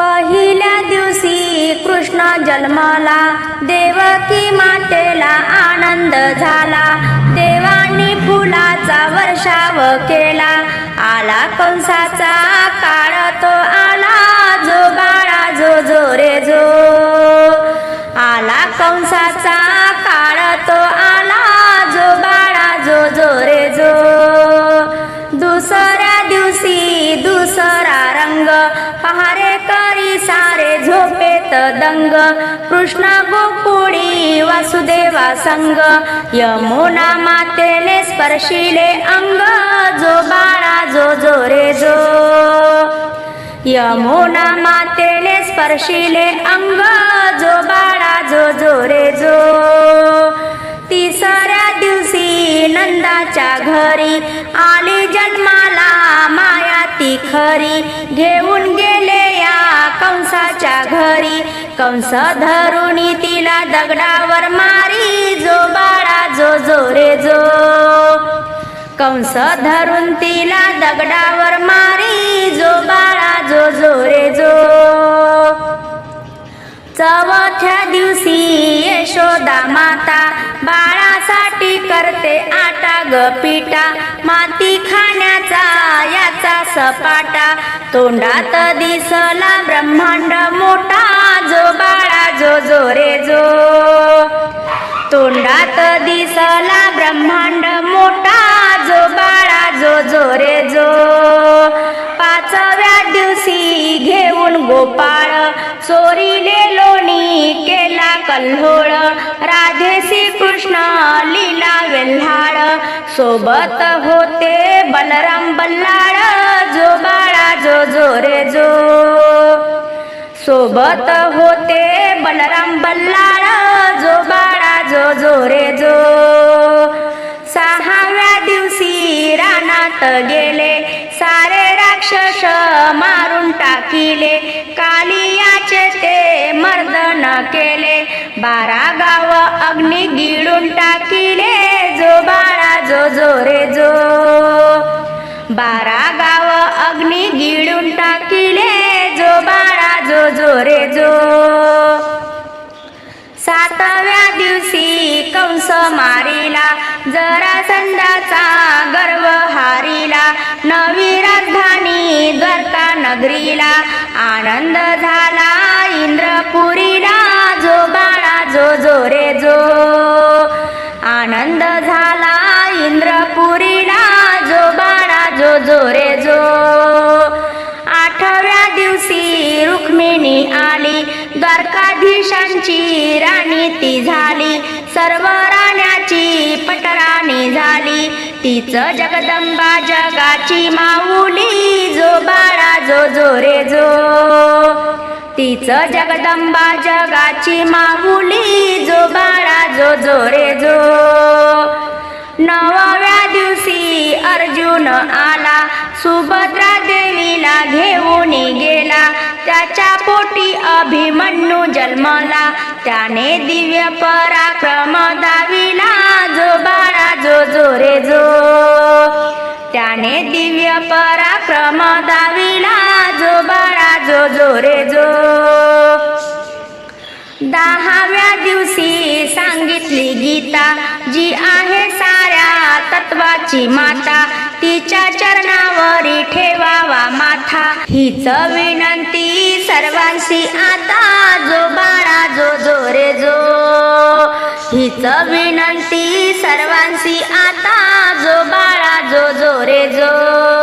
पहिल्या दिवशी कृष्ण जन्मला देवकी मातेला आनंद झाला. देवानी फुलाचा वर्षाव केला. आला कंसाचा काळ तो आला जो बाळा जो जो रे जो. आला कंसा झोपेत दंग कृष्ण गोकुळी वासुदेवा संग. यमुना मातेने स्पर्शिले अंग जो बाळा जो जो रे जो. यमुना मातेने स्पर्शिले अंग जो बाळा जो जो रे जो. तिसऱ्या दिवशी नंदाच्या घरी आली जन्माला माया ती खरी. घेऊन गे तिच्या घरी. कंस धरुणी तिला दगडावर मारी जो बाळा जो जो रे जो. कंस धरून तिला दगडावर मारी जो बाळा जो जो रे जो. चौथ्या दिवशी यशोदा माता बाळासाठी करते आटा ग पिटा माती खाण्याचा सपाटा तोंडात दिसला ब्रह्मांड मोठा जो बाळा जो जो रे जो. तोंडात दिसला ब्रह्मांड मोठा जो बाळा जो जो रे जो. पाचव्या दिवशी घेऊन गोपाळ चोरीले लोणी केला कल्होळ. राधेसी कृष्ण लीला वेल्हाळ. सोबत होते बलराम बल्लाळ जो बाळा जो जो रे जो सोबत होते बलराम बल्लाळ जो बाळा जो जो रे जो सहाव्या दिवशी रानात गेले सारे राक्षस मारून टाकिले कालियाचे ते मर्दन केले बारा गाव अग्नी गिळून टाकिले जो बाळा जो जो रे जो बारा गाव गिळून टाकिले जो बाळा जो जो रे जो. सातव्या दिवशी कंस मारिला जरा संदाचा गर्व हारिला. नवी राजधानी द्वारका नगरीला आनंद झाला इंद्रपुरीला. जो बाळा जो जो रे जो. आनंद झाला इंद्रपुरीला जो बाळा जो जो रे जो. पुरुषांची राणी ती झाली. सर्व राण्याची पटराणी झाली. तीच जगदंबा जगाची माऊली जो बाळा जो जो रे जो. तीच जगदंबा जगाची माऊली जो बाळा जो जो रे जो. नवव्या दिवशी घेऊन आला. सुभद्रा देवीला घेऊन गेला. त्याच्या पोटी अभिमन्यू जन्मला. त्याने दिव्य पराक्रम दाविला. जो बाळा जो जो रे जो. त्याने दिव्य पराक्रम दाविला. जो बाळा जो जो रे जो. दहाव्या दिवशी सांगितली गीता जी आहे साऱ्या तत्वाची माता. तिच्या चरणावरी ठेवावा माथा. हीच विनंती सर्वांशी आता जो बाळा जो जो रे जो. हीच विनंती सर्वांशी आता जो बाळा जो जो रे जो.